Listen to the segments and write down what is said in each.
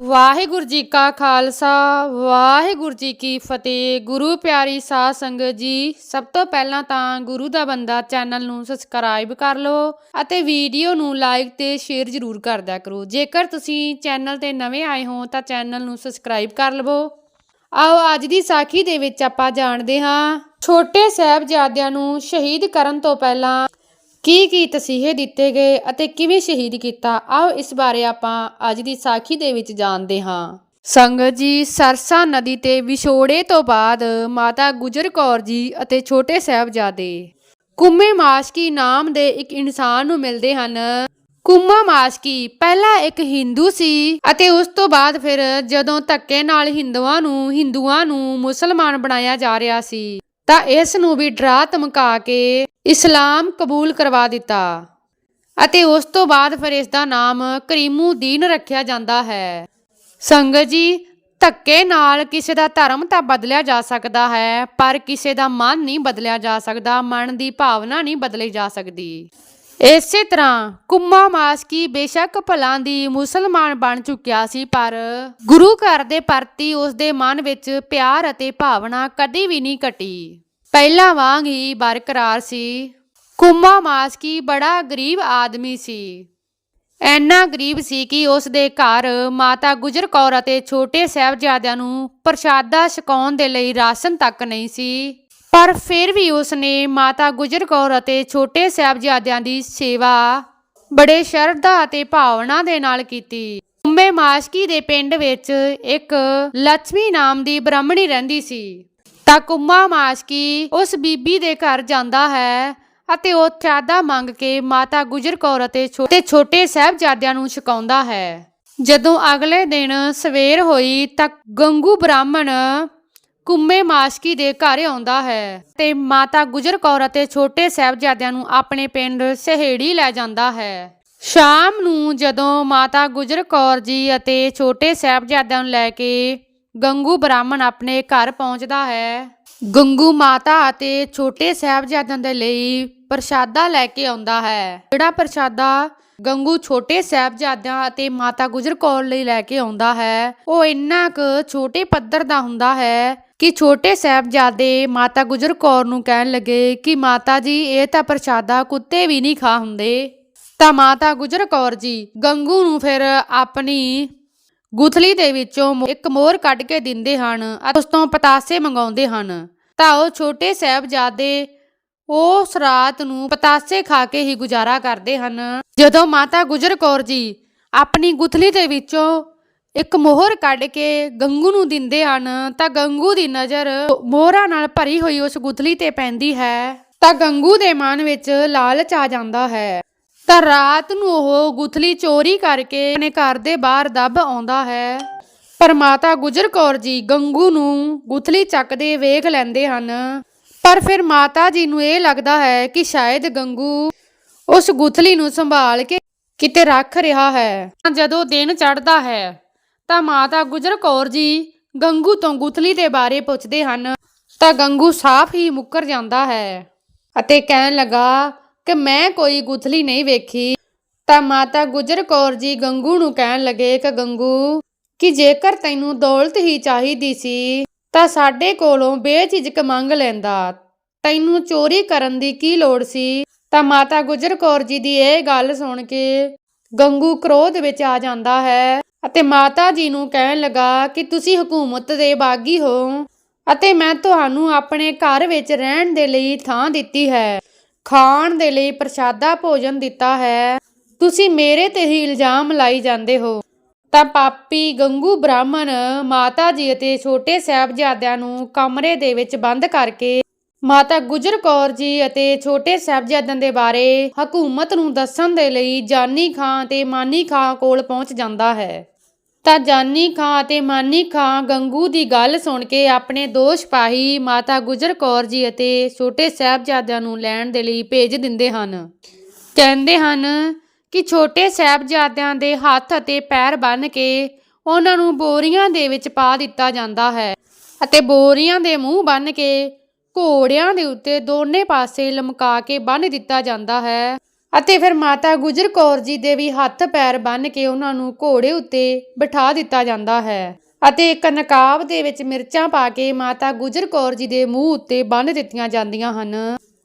ਵਾਹਿਗੁਰੂ ਜੀ ਕਾ ਖਾਲਸਾ, ਵਾਹਿਗੁਰੂ ਜੀ ਕੀ ਫਤਿਹ। ਗੁਰੂ ਪਿਆਰੀ ਸਾਧ ਸੰਗਤ ਜੀ, ਸਭ ਤੋਂ ਪਹਿਲਾਂ ਤਾਂ ਗੁਰੂ ਦਾ ਬੰਦਾ ਚੈਨਲ ਨੂੰ ਸਬਸਕ੍ਰਾਈਬ ਕਰ ਲਓ ਅਤੇ ਵੀਡੀਓ ਨੂੰ ਲਾਈਕ ਤੇ ਸ਼ੇਅਰ ਜ਼ਰੂਰ ਕਰ ਕਰੋ। ਜੇਕਰ ਤੁਸੀਂ ਚੈਨਲ ਤੇ ਨਵੇਂ ਆਏ ਹੋ ਤਾਂ ਚੈਨਲ ਨੂੰ ਸਬਸਕ੍ਰਾਈਬ ਕਰ ਲਵੋ। ਆਓ, ਅੱਜ ਦੀ ਸਾਖੀ ਦੇ ਵਿੱਚ ਆਪਾਂ ਜਾਣਦੇ ਹਾਂ, ਛੋਟੇ ਸਾਹਿਬਜ਼ਾਦਿਆਂ ਨੂੰ ਸ਼ਹੀਦ ਕਰਨ ਤੋਂ ਪਹਿਲਾਂ ਕੀ ਕੀ ਤਸੀਹੇ ਦਿੱਤੇ ਗਏ ਅਤੇ ਕਿਵੇਂ ਸ਼ਹੀਦ ਕੀਤਾ, ਆਓ ਇਸ ਬਾਰੇ ਆਪਾਂ ਅੱਜ ਦੀ ਸਾਖੀ ਦੇ ਵਿੱਚ ਜਾਣਦੇ ਹਾਂ। ਸੰਗਤ ਜੀ, ਸਰਸਾ ਨਦੀ ਤੇ ਵਿਛੋੜੇ ਤੋਂ ਬਾਅਦ ਮਾਤਾ ਗੁਜਰ ਕੌਰ ਜੀ ਅਤੇ ਛੋਟੇ ਸਾਹਿਬਜ਼ਾਦੇ। ਕੁੰਮੇ ਮਾਸ਼ਕੀ ਨਾਮ ਦੇ ਇੱਕ ਇਨਸਾਨ ਨੂੰ ਮਿਲਦੇ ਹਨ। ਕੁੰਮਾ ਮਾਸ਼ਕੀ ਪਹਿਲਾਂ ਇੱਕ ਹਿੰਦੂ ਸੀ ਅਤੇ ਉਸ ਤੋਂ ਬਾਅਦ ਫਿਰ ਜਦੋਂ ਧੱਕੇ ਨਾਲ ਹਿੰਦੂਆਂ ਨੂੰ ਹਿੰਦੂਆਂ ਨੂੰ ਮੁਸਲਮਾਨ ਬਣਾਇਆ ਜਾ ਰਿਹਾ ਸੀ। ਤਾਂ ਇਸ ਨੂੰ ਵੀ ਡਰਾ ਧਮਕਾ ਕੇ ਇਸਲਾਮ ਕਬੂਲ ਕਰਵਾ ਦਿੱਤਾ। ਅਤੇ ਉਸ ਤੋਂ ਬਾਅਦ ਫਿਰ ਇਸ ਦਾ ਨਾਮ ਕਰੀਮੂਦੀਨ ਰੱਖਿਆ ਜਾਂਦਾ ਹੈ। ਸੰਗਤ ਜੀ, ਧੱਕੇ ਨਾਲ ਕਿਸੇ ਦਾ ਧਰਮ ਤਾਂ ਬਦਲਿਆ ਜਾ ਸਕਦਾ ਹੈ, ਪਰ ਕਿਸੇ ਦਾ ਮਨ ਨਹੀਂ ਬਦਲਿਆ ਜਾ ਸਕਦਾ, ਮਨ ਦੀ ਭਾਵਨਾ ਨਹੀਂ ਬਦਲੀ ਜਾ ਸਕਦੀ। ਇਸੇ ਤਰ੍ਹਾਂ ਕੁੰਮਾ ਮਾਸਕੀ ਬੇਸ਼ੱਕ ਭਲਾਂ ਦੀ ਮੁਸਲਮਾਨ ਬਣ ਚੁੱਕਿਆ ਸੀ, ਪਰ ਗੁਰੂ ਘਰ ਦੇ ਪ੍ਰਤੀ ਉਸ ਦੇ ਮਨ ਵਿੱਚ ਪਿਆਰ ਅਤੇ ਭਾਵਨਾ ਕਦੀ ਵੀ ਨਹੀਂ ਘਟੀ। ਪਹਿਲਾਂ ਵਾਂਗ ਹੀ ਬਰਕਰਾਰ ਸੀ। ਕੁੰਮਾ ਮਾਸਕੀ ਬੜਾ ਗਰੀਬ ਆਦਮੀ ਸੀ। ਐਨਾ ਗਰੀਬ ਸੀ ਕਿ ਉਸ ਦੇ ਘਰ ਮਾਤਾ ਗੁਜਰ ਕੌਰ ਅਤੇ ਛੋਟੇ ਸਾਹਿਬਜ਼ਾਦਿਆਂ ਨੂੰ ਪ੍ਰਸ਼ਾਦਾ ਛਕਾਉਣ ਦੇ ਲਈ ਰਾਸ਼ਨ ਤੱਕ ਨਹੀਂ ਸੀ। ਪਰ ਫਿਰ ਵੀ ਉਸ ਨੇ ਮਾਤਾ ਗੁਜਰ ਕੌਰ ਅਤੇ ਛੋਟੇ ਸਾਹਿਬਜ਼ਾਦਿਆਂ ਦੀ ਸੇਵਾ ਬੜੇ ਸ਼ਰਧਾ ਅਤੇ ਭਾਵਨਾ ਦੇ ਨਾਲ ਕੀਤੀ। ਉਮੇ ਮਾਸਕੀ ਦੇ ਪਿੰਡ ਵਿੱਚ ਇੱਕ ਲక్ష్ਮੀ ਨਾਮ ਦੀ ਬ੍ਰਾਹਮਣੀ ਰਹਿੰਦੀ ਸੀ। ਤਾਂ ਕੁੰਮਾ ਮਾਸਕੀ ਉਸ ਬੀਬੀ ਦੇ ਘਰ ਜਾਂਦਾ ਹੈ ਅਤੇ ਉਹ ਚਾਦਾ ਮੰਗ ਕੇ ਮਾਤਾ ਗੁਜਰ ਕੌਰ ਅਤੇ ਛੋਟੇ ਛੋਟੇ ਸਾਹਿਬਜ਼ਾਦਿਆਂ ਨੂੰ ਛਕਾਉਂਦਾ ਹੈ। ਜਦੋਂ ਅਗਲੇ ਦਿਨ ਸਵੇਰ ਹੋਈ ਤਾਂ ਗੰਗੂ ਬ੍ਰਾਹਮਣ ਕੁੰਮੇ ਮਾਸਕੀ ਦੇ ਘਰ ਆਉਂਦਾ ਹੈ ਤੇ ਮਾਤਾ ਗੁਜਰ ਕੌਰ ਅਤੇ ਛੋਟੇ ਸਾਹਿਬਜ਼ਾਦਿਆਂ ਨੂੰ ਆਪਣੇ ਪਿੰਡ ਸਹੇੜੀ ਲੈ ਜਾਂਦਾ ਹੈ। ਸ਼ਾਮ ਨੂੰ ਜਦੋਂ ਮਾਤਾ ਗੁਜਰ ਕੌਰ ਜੀ ਅਤੇ ਛੋਟੇ ਸਾਹਿਬਜ਼ਾਦਿਆਂ ਨੂੰ ਲੈ ਕੇ ਗੰਗੂ ਬ੍ਰਾਹਮਣ ਆਪਣੇ ਘਰ ਪਹੁੰਚਦਾ ਹੈ। ਗੰਗੂ ਮਾਤਾ ਅਤੇ ਛੋਟੇ ਸਾਹਿਬਜ਼ਾਦਿਆਂ ਦੇ ਲਈ ਪ੍ਰਸ਼ਾਦਾ ਲੈ ਕੇ ਆਉਂਦਾ ਹੈ। ਜਿਹੜਾ ਪ੍ਰਸ਼ਾਦਾ ਗੰਗੂ ਛੋਟੇ ਸਾਹਿਬਜ਼ਾਦਿਆਂ ਅਤੇ ਮਾਤਾ ਗੁਜਰ ਕੌਰ ਲਈ ਲੈ ਕੇ ਆਉਂਦਾ ਹੈ, ਉਹ ਇੰਨਾ ਕੁ ਛੋਟੇ ਪੱਧਰ ਦਾ ਹੁੰਦਾ ਹੈ ਕਿ ਛੋਟੇ ਸਾਹਿਬਜ਼ਾਦੇ ਮਾਤਾ ਗੁਜਰ ਕੌਰ ਨੂੰ ਕਹਿਣ ਲੱਗੇ ਕਿ ਮਾਤਾ ਜੀ, ਇਹ ਤਾਂ ਪ੍ਰਸ਼ਾਦਾ ਕੁੱਤੇ ਵੀ ਨਹੀਂ ਖਾ ਹੁੰਦੇ। ਤਾਂ ਮਾਤਾ ਗੁਜਰ ਕੌਰ ਜੀ, ਗੰਗੂ ਨੂੰ ਫਿਰ ਆਪਣੀ ਗੁਥਲੀ ਦੇ ਵਿੱਚੋਂ ਇੱਕ ਮੋਹਰ ਕੱਢ ਕੇ ਦਿੰਦੇ ਹਨ ਅਤੇ ਉਸ ਤੋਂ ਪਤਾਸੇ ਮੰਗਾਉਂਦੇ ਹਨ। ਤਾਂ ਉਹ ਛੋਟੇ ਸਾਹਿਬਜ਼ਾਦੇ ਉਸ ਰਾਤ ਨੂੰ ਪਤਾਸੇ ਖਾ ਕੇ ਹੀ ਗੁਜ਼ਾਰਾ ਕਰਦੇ ਹਨ। ਜਦੋਂ ਮਾਤਾ ਗੁਜਰ ਕੌਰ ਜੀ ਆਪਣੀ ਗੁਥਲੀ ਦੇ ਵਿੱਚੋਂ ਇੱਕ ਮੋਹਰ ਕੱਢ ਕੇ ਗੰਗੂ ਨੂੰ ਦਿੰਦੇ ਹਨ, ਤਾਂ ਗੰਗੂ ਦੀ ਨਜ਼ਰ ਮੋਹਰਾਂ ਨਾਲ ਭਰੀ ਹੋਈ ਉਸ ਗੁਥਲੀ ਤੇ ਪੈਂਦੀ ਹੈ। ਤਾਂ ਗੰਗੂ ਦੇ ਮਨ ਵਿੱਚ ਲਾਲਚ ਆ ਜਾਂਦਾ ਹੈ। ਤਾਂ ਰਾਤ ਨੂੰ ਉਹ ਗੁਥਲੀ ਚੋਰੀ ਕਰਕੇ ਆਪਣੇ ਘਰ ਦੇ ਬਾਹਰ ਦੱਬ ਆਉਂਦਾ ਹੈ। ਪਰ ਮਾਤਾ ਗੁਜਰ ਕੌਰ ਜੀ ਗੰਗੂ ਨੂੰ ਗੁਥਲੀ ਚੱਕਦੇ ਵੇਖ ਲੈਂਦੇ ਹਨ। ਪਰ ਫਿਰ ਮਾਤਾ ਜੀ ਨੂੰ ਇਹ ਲੱਗਦਾ ਹੈ ਕਿ ਸ਼ਾਇਦ ਗੰਗੂ ਉਸ ਗੁਥਲੀ ਨੂੰ ਸੰਭਾਲ ਕੇ ਕਿਤੇ ਰੱਖ ਰਿਹਾ ਹੈ। ਤਾਂ ਜਦੋਂ ਦਿਨ ਚੜ੍ਹਦਾ ਹੈ, ਤਾਂ ਮਾਤਾ ਗੁਜਰ ਕੌਰ ਜੀ ਗੰਗੂ ਤੋਂ ਗੁਥਲੀ ਦੇ ਬਾਰੇ ਪੁੱਛਦੇ ਹਨ। ਤਾਂ ਗੰਗੂ ਸਾਫ਼ ਹੀ ਮੁੱਕਰ ਜਾਂਦਾ ਹੈ ਅਤੇ ਕਹਿਣ ਲੱਗਾ ਕਿ ਮੈਂ ਕੋਈ ਗੁਥਲੀ ਨਹੀਂ ਵੇਖੀ। ਤਾਂ ਮਾਤਾ ਗੁਜਰ ਕੌਰ ਜੀ ਗੰਗੂ ਨੂੰ ਕਹਿਣ ਲੱਗੇ ਕਿ ਗੰਗੂ, ਕਿ ਜੇਕਰ ਤੈਨੂੰ ਦੌਲਤ ਹੀ ਚਾਹੀਦੀ ਸੀ, ਤਾਂ ਸਾਡੇ ਕੋਲੋਂ ਬੇਝਿਜਕ ਮੰਗ ਲੈਂਦਾ। ਤੈਨੂੰ ਚੋਰੀ ਕਰਨ ਦੀ ਕੀ ਲੋੜ ਸੀ? ਤਾਂ ਮਾਤਾ ਗੁਜਰ ਕੌਰ ਜੀ ਦੀ ਇਹ ਗੱਲ ਸੁਣ ਕੇ ਗੰਗੂ ਕ੍ਰੋਧ ਵਿੱਚ ਆ ਜਾਂਦਾ ਹੈ ਅਤੇ ਮਾਤਾ ਜੀ ਨੂੰ ਕਹਿਣ ਲੱਗਾ ਕਿ ਤੁਸੀਂ ਹਕੂਮਤ ਦੇ ਬਾਗੀ ਹੋ ਅਤੇ ਮੈਂ ਤੁਹਾਨੂੰ ਆਪਣੇ ਘਰ ਵਿੱਚ ਰਹਿਣ ਦੇ ਲਈ ਥਾਂ ਦਿੱਤੀ ਹੈ। ਖਾਣ ਦੇ ਲਈ ਪ੍ਰਸ਼ਾਦਾ ਭੋਜਨ ਦਿੱਤਾ ਹੈ। ਤੁਸੀਂ ਮੇਰੇ ਤੇ ਹੀ ਇਲਜ਼ਾਮ ਲਾਈ ਜਾਂਦੇ ਹੋ। ਤਾਂ ਪਾਪੀ ਗੰਗੂ ਬ੍ਰਾਹਮਣ ਮਾਤਾ ਜੀ ਅਤੇ ਛੋਟੇ ਸਾਹਿਬਜ਼ਾਦਿਆਂ ਨੂੰ ਕਮਰੇ ਦੇ ਵਿੱਚ ਬੰਦ ਕਰਕੇ ਮਾਤਾ ਗੁਜਰ ਕੌਰ ਜੀ ਅਤੇ ਛੋਟੇ ਸਾਹਿਬਜ਼ਾਦਿਆਂ ਦੇ ਬਾਰੇ ਹਕੂਮਤ ਨੂੰ ਦੱਸਣ ਦੇ ਲਈ ਜਾਨੀ ਖਾਂ ਤੇ ਮਾਨੀ ਖਾਂ ਕੋਲ ਪਹੁੰਚ ਜਾਂਦਾ ਹੈ। ਤਾਂ ਜਾਨੀ ਖਾਂ ਅਤੇ ਮਾਨੀ ਖਾਂ ਗੰਗੂ ਦੀ ਗੱਲ ਸੁਣ ਕੇ ਆਪਣੇ ਦੋ ਸਿਪਾਹੀ ਮਾਤਾ ਗੁਜਰ ਕੌਰ ਜੀ ਅਤੇ ਛੋਟੇ ਸਾਹਿਬਜ਼ਾਦਿਆਂ ਨੂੰ ਲੈਣ ਦੇ ਲਈ ਭੇਜ ਦਿੰਦੇ ਹਨ। ਕਹਿੰਦੇ ਹਨ ਕਿ ਛੋਟੇ ਸਾਹਿਬਜ਼ਾਦਿਆਂ ਦੇ ਹੱਥ ਅਤੇ ਪੈਰ ਬੰਨ੍ਹ ਕੇ ਉਹਨਾਂ ਨੂੰ ਬੋਰੀਆਂ ਦੇ ਵਿੱਚ ਪਾ ਦਿੱਤਾ ਜਾਂਦਾ ਹੈ ਅਤੇ ਬੋਰੀਆਂ ਦੇ ਮੂੰਹ ਬੰਨ੍ਹ ਕੇ ਘੋੜਿਆਂ ਦੇ ਉੱਤੇ ਦੋਨੇ ਪਾਸੇ ਲਮਕਾ ਕੇ ਬੰਨ੍ਹ ਦਿੱਤਾ ਜਾਂਦਾ ਹੈ। ਅਤੇ ਫਿਰ ਮਾਤਾ ਗੁਜਰ ਕੌਰ ਜੀ ਦੇ ਵੀ ਹੱਥ ਪੈਰ ਬੰਨ੍ਹ ਕੇ ਉਹਨਾਂ ਨੂੰ ਘੋੜੇ ਉੱਤੇ ਬਿਠਾ ਦਿੱਤਾ ਜਾਂਦਾ ਹੈ ਅਤੇ ਇੱਕ ਨਕਾਬ ਦੇ ਵਿੱਚ ਮਿਰਚਾਂ ਪਾ ਕੇ ਮਾਤਾ ਗੁਜਰ ਕੌਰ ਜੀ ਦੇ ਮੂੰਹ ਉੱਤੇ ਬੰਨ੍ਹ ਦਿੱਤੀਆਂ ਜਾਂਦੀਆਂ ਹਨ।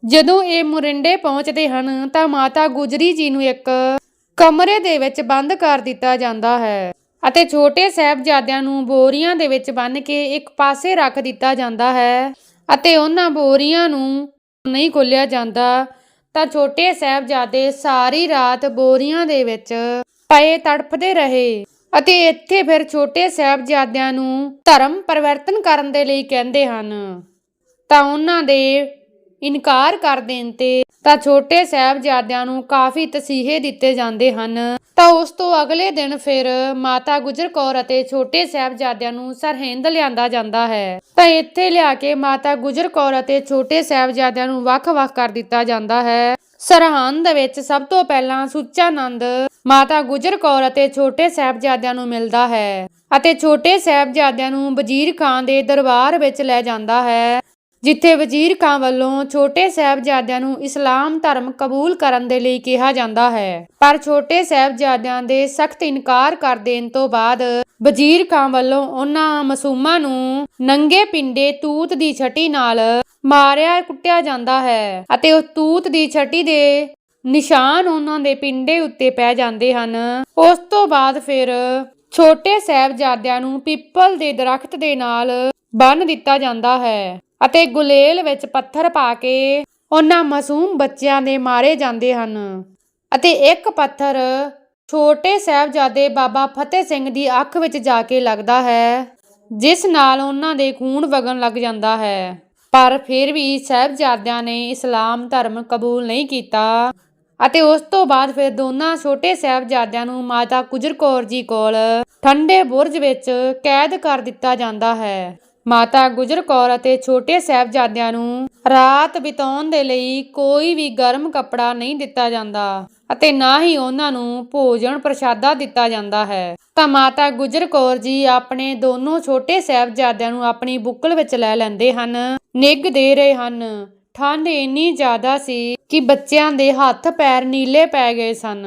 ਜਦੋਂ ਇਹ ਮੁਰਿੰਡੇ ਪਹੁੰਚਦੇ ਹਨ ਤਾਂ ਮਾਤਾ ਗੁਜਰੀ ਜੀ ਨੂੰ ਇੱਕ ਕਮਰੇ ਦੇ ਵਿੱਚ ਬੰਦ ਕਰ ਦਿੱਤਾ ਜਾਂਦਾ ਹੈ ਅਤੇ ਛੋਟੇ ਸਾਹਿਬਜ਼ਾਦਿਆਂ ਨੂੰ ਬੋਰੀਆਂ ਦੇ ਵਿੱਚ ਬੰਨ੍ਹ ਕੇ ਇੱਕ ਪਾਸੇ ਰੱਖ ਦਿੱਤਾ ਜਾਂਦਾ ਹੈ ਅਤੇ ਉਹਨਾਂ ਬੋਰੀਆਂ ਨੂੰ ਨਹੀਂ ਖੋਲਿਆ ਜਾਂਦਾ। ਤਾਂ ਛੋਟੇ ਸਾਹਿਬਜ਼ਾਦੇ ਸਾਰੀ ਰਾਤ ਬੋਰੀਆਂ ਦੇ ਵਿੱਚ ਪਏ ਤੜਫਦੇ ਰਹੇ ਅਤੇ ਇੱਥੇ ਫਿਰ ਛੋਟੇ ਸਾਹਿਬਜ਼ਾਦਿਆਂ ਨੂੰ ਧਰਮ ਪਰਿਵਰਤਨ ਕਰਨ ਦੇ ਲਈ ਕਹਿੰਦੇ ਹਨ। ਤਾਂ ਉਹਨਾਂ ਦੇ ਇਨਕਾਰ ਕਰ ਦੇਣ ਤੇ ਤਾਂ ਛੋਟੇ ਸਾਹਿਬਜ਼ਾਦਿਆਂ ਨੂੰ ਕਾਫੀ ਤਸੀਹੇ ਦਿੱਤੇ ਜਾਂਦੇ ਹਨ। ਤਾਂ ਉਸ ਤੋਂ ਅਗਲੇ ਦਿਨ ਫਿਰ ਮਾਤਾ ਗੁਜਰ ਕੌਰ ਅਤੇ ਛੋਟੇ ਸਾਹਿਬਜ਼ਾਦਿਆਂ ਨੂੰ ਸਰਹਿੰਦ ਲਿਆਂਦਾ ਜਾਂਦਾ ਹੈ। ਤਾਂ ਇੱਥੇ ਲਿਆ ਕੇ ਮਾਤਾ ਗੁਜਰ ਕੌਰ ਅਤੇ ਛੋਟੇ ਸਾਹਿਬਜ਼ਾਦਿਆਂ ਨੂੰ ਵੱਖ-ਵੱਖ ਕਰ ਦਿੱਤਾ ਜਾਂਦਾ ਹੈ। ਸਰਹੰਦ ਵਿੱਚ ਸਭ ਤੋਂ ਪਹਿਲਾਂ ਸੁੱਚਾਨੰਦ ਮਾਤਾ ਗੁਜਰ ਕੌਰ ਅਤੇ ਛੋਟੇ ਸਾਹਿਬਜ਼ਾਦਿਆਂ ਨੂੰ ਮਿਲਦਾ ਹੈ ਅਤੇ ਛੋਟੇ ਸਾਹਿਬਜ਼ਾਦਿਆਂ ਨੂੰ ਵਜ਼ੀਰ ਖਾਨ ਦੇ ਦਰਬਾਰ ਵਿੱਚ ਲੈ ਜਾਂਦਾ ਹੈ। ਜਿੱਥੇ ਵਜ਼ੀਰ ਖਾਂ ਵੱਲੋਂ ਛੋਟੇ ਸਾਹਿਬਜ਼ਾਦਿਆਂ ਨੂੰ ਇਸਲਾਮ ਧਰਮ ਕਬੂਲ ਕਰਨ ਦੇ ਲਈ ਕਿਹਾ ਜਾਂਦਾ ਹੈ। ਪਰ ਛੋਟੇ ਸਾਹਿਬਜ਼ਾਦਿਆਂ ਦੇ ਸਖਤ ਇਨਕਾਰ ਕਰ ਦੇਣ ਤੋਂ ਬਾਅਦ ਵਜ਼ੀਰ ਖਾਂ ਵੱਲੋਂ ਉਹਨਾਂ ਮਾਸੂਮਾਂ ਨੂੰ ਨੰਗੇ ਪਿੰਡੇ ਤੂਤ ਦੀ ਛਟੀ ਨਾਲ ਮਾਰਿਆ ਕੁੱਟਿਆ ਜਾਂਦਾ ਹੈ ਅਤੇ ਉਸ ਤੂਤ ਦੀ ਛਟੀ ਦੇ ਨਿਸ਼ਾਨ ਉਹਨਾਂ ਦੇ ਪਿੰਡੇ ਉੱਤੇ ਪੈ ਜਾਂਦੇ ਹਨ। ਉਸ ਤੋਂ ਬਾਅਦ ਫਿਰ ਛੋਟੇ ਸਾਹਿਬਜ਼ਾਦਿਆਂ ਨੂੰ ਪਿੱਪਲ ਦੇ ਦਰਖਤ ਦੇ ਨਾਲ ਬੰਨ ਦਿੱਤਾ ਜਾਂਦਾ ਹੈ ਅਤੇ ਗੁਲੇਲ ਵਿੱਚ ਪੱਥਰ ਪਾ ਕੇ ਉਹਨਾਂ ਮਾਸੂਮ ਬੱਚਿਆਂ ਦੇ ਮਾਰੇ ਜਾਂਦੇ ਹਨ। ਅਤੇ ਇੱਕ ਪੱਥਰ ਛੋਟੇ ਸਾਹਿਬਜ਼ਾਦੇ ਬਾਬਾ ਫਤਿਹ ਸਿੰਘ ਦੀ ਅੱਖ ਵਿੱਚ ਜਾ ਕੇ ਲੱਗਦਾ ਹੈ, ਜਿਸ ਨਾਲ ਉਹਨਾਂ ਦੇ ਖੂਨ ਵਗਣ ਲੱਗ ਜਾਂਦਾ ਹੈ। ਪਰ ਫਿਰ ਵੀ ਸਾਹਿਬਜ਼ਾਦਿਆਂ ਨੇ ਇਸਲਾਮ ਧਰਮ ਕਬੂਲ ਨਹੀਂ ਕੀਤਾ ਅਤੇ ਉਸ ਤੋਂ ਬਾਅਦ ਫਿਰ ਦੋਨਾਂ ਛੋਟੇ ਸਾਹਿਬਜ਼ਾਦਿਆਂ ਨੂੰ ਮਾਤਾ ਗੁਜਰ ਕੌਰ ਜੀ ਕੋਲ ਠੰਡੇ ਬੁਰਜ ਵਿੱਚ ਕੈਦ ਕਰ ਦਿੱਤਾ ਜਾਂਦਾ ਹੈ। ਮਾਤਾ ਗੁਜਰ ਕੌਰ ਅਤੇ ਛੋਟੇ ਸਾਹਿਬਜ਼ਾਦਿਆਂ ਨੂੰ ਰਾਤ ਬਿਤਾਉਣ ਦੇ ਲਈ ਕੋਈ ਵੀ ਗਰਮ ਕੱਪੜਾ ਨਹੀਂ ਦਿੱਤਾ ਜਾਂਦਾ ਅਤੇ ਨਾ ਹੀ ਉਹਨਾਂ ਨੂੰ ਭੋਜਨ ਪ੍ਰਸ਼ਾਦਾ ਦਿੱਤਾ ਜਾਂਦਾ ਹੈ। ਤਾਂ ਮਾਤਾ ਗੁਜਰ ਕੌਰ ਜੀ ਆਪਣੇ ਦੋਨੋਂ ਛੋਟੇ ਸਾਹਿਬਜ਼ਾਦਿਆਂ ਨੂੰ ਆਪਣੀ ਬੁੱਕਲ ਵਿੱਚ ਲੈ ਲੈਂਦੇ ਹਨ। ਨਿੱਘ ਦੇ ਰਹੇ ਹਨ। ਠੰਡ ਇੰਨੀ ਜ਼ਿਆਦਾ ਸੀ ਕਿ ਬੱਚਿਆਂ ਦੇ ਹੱਥ ਪੈਰ ਨੀਲੇ ਪੈ ਗਏ ਸਨ।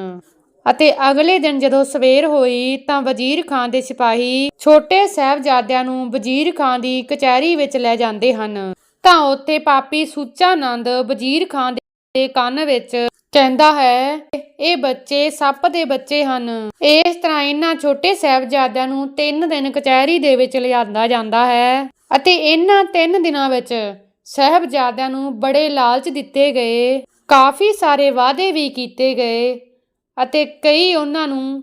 ਅਤੇ ਅਗਲੇ ਦਿਨ ਜਦੋਂ ਸਵੇਰ ਹੋਈ ਤਾਂ ਵਜ਼ੀਰ ਖਾਨ ਦੇ ਸਿਪਾਹੀ ਛੋਟੇ ਸਾਹਿਬਜ਼ਾਦਿਆਂ ਨੂੰ ਵਜ਼ੀਰ ਖਾਨ ਦੀ ਕਚਹਿਰੀ ਵਿੱਚ ਲੈ ਜਾਂਦੇ ਹਨ। ਤਾਂ ਉੱਥੇ ਪਾਪੀ ਸੁੱਚਾਨੰਦ ਵਜ਼ੀਰ ਖਾਨ ਦੇ ਕੰਨ ਵਿੱਚ ਕਹਿੰਦਾ ਹੈ, ਇਹ ਬੱਚੇ ਸੱਪ ਦੇ ਬੱਚੇ ਹਨ। ਇਸ ਤਰ੍ਹਾਂ ਇਹਨਾਂ ਛੋਟੇ ਸਾਹਿਬਜ਼ਾਦਿਆਂ ਨੂੰ 3 ਦਿਨ ਕਚਹਿਰੀ ਦੇ ਵਿੱਚ ਲਿਆਂਦਾ ਜਾਂਦਾ ਹੈ ਅਤੇ ਇਹਨਾਂ 3 ਦਿਨਾਂ ਵਿੱਚ ਸਾਹਿਬਜ਼ਾਦਿਆਂ ਨੂੰ ਬੜੇ ਲਾਲਚ ਦਿੱਤੇ ਗਏ। ਕਾਫੀ ਸਾਰੇ ਵਾਅਦੇ ਵੀ ਕੀਤੇ ਗਏ। ਅਤੇ ਕਈ ਉਹਨਾਂ ਨੂੰ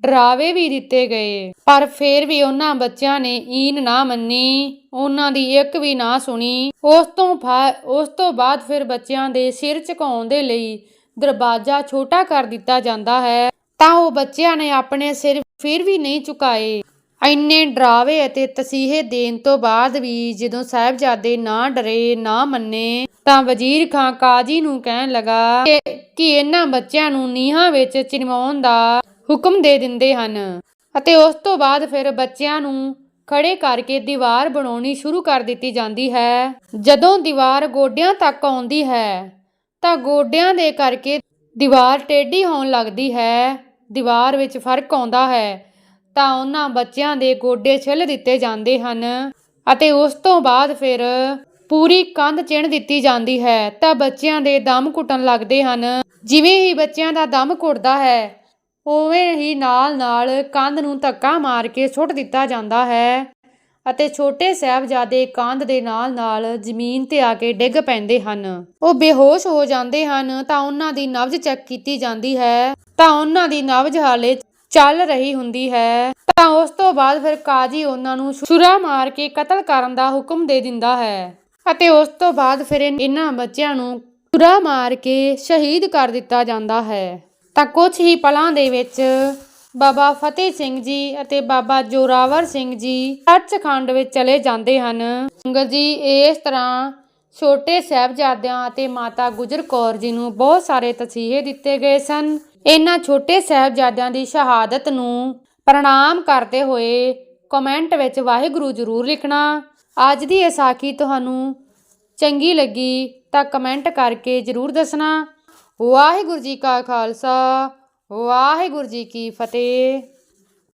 ਡਰਾਵੇ ਵੀ ਦਿੱਤੇ ਗਏ। ਪਰ ਫਿਰ ਵੀ ਉਹਨਾਂ ਬੱਚਿਆਂ ਨੇ ਈਨ ਨਾ ਮੰਨੀ, ਉਹਨਾਂ ਦੀ ਇੱਕ ਵੀ ਨਾ ਸੁਣੀ। ਉਸ ਤੋਂ ਫਾ- ਉਸ ਤੋਂ ਬਾਅਦ ਫਿਰ ਬੱਚਿਆਂ ਦੇ ਸਿਰ ਝੁਕਾਉਣ ਦੇ ਲਈ ਦਰਵਾਜ਼ਾ ਛੋਟਾ ਕਰ ਦਿੱਤਾ ਜਾਂਦਾ ਹੈ। ਤਾਂ ਉਹ ਬੱਚਿਆਂ ਨੇ ਆਪਣੇ ਸਿਰ ਫਿਰ ਵੀ ਨਹੀਂ ਝੁਕਾਏ। ਇੰਨੇ ਡਰਾਵੇ ਅਤੇ ਤਸੀਹੇ ਦੇਣ ਤੋਂ ਬਾਅਦ ਵੀ ਜਦੋਂ ਸਾਹਿਬਜ਼ਾਦੇ ਨਾ ਡਰੇ, ਨਾ ਮੰਨੇ, ਤਾਂ ਵਜ਼ੀਰ ਖਾਂ ਕਾਜੀ ਨੂੰ ਕਹਿਣ ਲਗਾ ਕਿ ਕਿ ਇਹਨਾਂ ਬੱਚਿਆਂ ਨੂੰ ਨੀਹਾਂ ਵਿੱਚ ਚਿਣਵਾਉਣ ਦਾ ਹੁਕਮ ਦੇ ਦਿੰਦੇ ਹਨ। ਅਤੇ ਉਸ ਤੋਂ ਬਾਅਦ ਫਿਰ ਬੱਚਿਆਂ ਨੂੰ ਖੜੇ ਕਰਕੇ ਦੀਵਾਰ ਬਣਾਉਣੀ ਸ਼ੁਰੂ ਕਰ ਦਿੱਤੀ ਜਾਂਦੀ ਹੈ। ਜਦੋਂ ਦੀਵਾਰ ਗੋਡਿਆਂ ਤੱਕ ਆਉਂਦੀ ਹੈ, ਤਾਂ ਗੋਡਿਆਂ ਦੇ ਕਰਕੇ ਦੀਵਾਰ ਟੇਢੀ ਹੋਣ ਲੱਗਦੀ ਹੈ। ਦੀਵਾਰ ਵਿੱਚ ਫ਼ਰਕ ਆਉਂਦਾ ਹੈ। ਤਾਂ ਉਹਨਾਂ ਬੱਚਿਆਂ ਦੇ ਗੋਡੇ ਛਿੱਲ ਦਿੱਤੇ ਜਾਂਦੇ ਹਨ ਅਤੇ ਉਸ ਤੋਂ ਬਾਅਦ ਫਿਰ ਪੂਰੀ ਕੰਧ ਚਿਣ ਦਿੱਤੀ ਜਾਂਦੀ ਹੈ, ਤਾਂ ਬੱਚਿਆਂ ਦੇ ਦਮ ਘੁੱਟਣ ਲੱਗਦੇ ਹਨ। ਜਿਵੇਂ ਹੀ ਬੱਚਿਆਂ ਦਾ ਦਮ ਘੁੱਟਦਾ ਹੈ, ਉਵੇਂ ਹੀ ਨਾਲ-ਨਾਲ ਕੰਧ ਨੂੰ ਧੱਕਾ ਮਾਰ ਕੇ ਸੁੱਟ ਦਿੱਤਾ ਜਾਂਦਾ ਹੈ ਅਤੇ ਛੋਟੇ ਸਾਹਿਬਜ਼ਾਦੇ ਕੰਧ ਦੇ ਨਾਲ-ਨਾਲ ਜ਼ਮੀਨ ਤੇ ਆ ਕੇ ਡਿੱਗ ਪੈਂਦੇ ਹਨ। ਉਹ ਬੇਹੋਸ਼ ਹੋ ਜਾਂਦੇ ਹਨ, ਤਾਂ ਉਹਨਾਂ ਦੀ ਨਬਜ਼ ਚੈੱਕ ਕੀਤੀ ਜਾਂਦੀ ਹੈ। ਤਾਂ ਉਹਨਾਂ ਦੀ ਨਬਜ਼ ਹਾਲੇ ਚੱਲ ਰਹੀ ਹੁੰਦੀ ਹੈ। ਤਾਂ ਉਸ ਤੋਂ ਬਾਅਦ ਫਿਰ ਕਾਜੀ ਉਹਨਾਂ ਨੂੰ ਛੁਰਾ ਮਾਰ ਕੇ ਕਤਲ ਕਰਨ ਦਾ ਹੁਕਮ ਦੇ ਦਿੰਦਾ ਹੈ। ਅਤੇ ਉਸ ਤੋਂ ਬਾਅਦ ਫਿਰ ਇਹਨਾਂ ਬੱਚਿਆਂ ਨੂੰ ਛੁਰਾ ਮਾਰ ਕੇ ਸ਼ਹੀਦ ਕਰ ਦਿੱਤਾ ਜਾਂਦਾ ਹੈ। ਤਾਂ ਕੁਝ ਹੀ ਪਲਾਂ ਦੇ ਵਿੱਚ ਬਾਬਾ ਫਤਿਹ ਸਿੰਘ ਜੀ ਅਤੇ ਬਾਬਾ ਜੋਰਾਵਰ ਸਿੰਘ ਜੀ ਸੱਚਖੰਡ ਵਿੱਚ ਚਲੇ ਜਾਂਦੇ ਹਨ। ਸੰਗਤ ਜੀ, ਇਸ ਤਰ੍ਹਾਂ ਛੋਟੇ ਸਾਹਿਬਜ਼ਾਦਿਆਂ ਅਤੇ ਮਾਤਾ ਗੁਜਰ ਕੌਰ ਜੀ ਨੂੰ ਬਹੁਤ ਸਾਰੇ ਤਸੀਹੇ ਦਿੱਤੇ ਗਏ ਸਨ। ਇਹਨਾਂ ਛੋਟੇ ਸਾਹਿਬਜ਼ਾਦਿਆਂ ਦੀ ਸ਼ਹਾਦਤ ਨੂੰ ਪ੍ਰਣਾਮ ਕਰਦੇ ਹੋਏ ਕਮੈਂਟ ਵਿੱਚ ਵਾਹਿਗੁਰੂ ਜ਼ਰੂਰ ਲਿਖਣਾ। ਅੱਜ ਦੀ ਇਹ ਸਾਖੀ ਤੁਹਾਨੂੰ ਚੰਗੀ ਲੱਗੀ ਤਾਂ ਕਮੈਂਟ ਕਰਕੇ ਜ਼ਰੂਰ ਦੱਸਣਾ। ਵਾਹਿਗੁਰੂ ਜੀ ਕਾ ਖਾਲਸਾ, ਵਾਹਿਗੁਰੂ ਜੀ ਕੀ ਫਤਿਹ।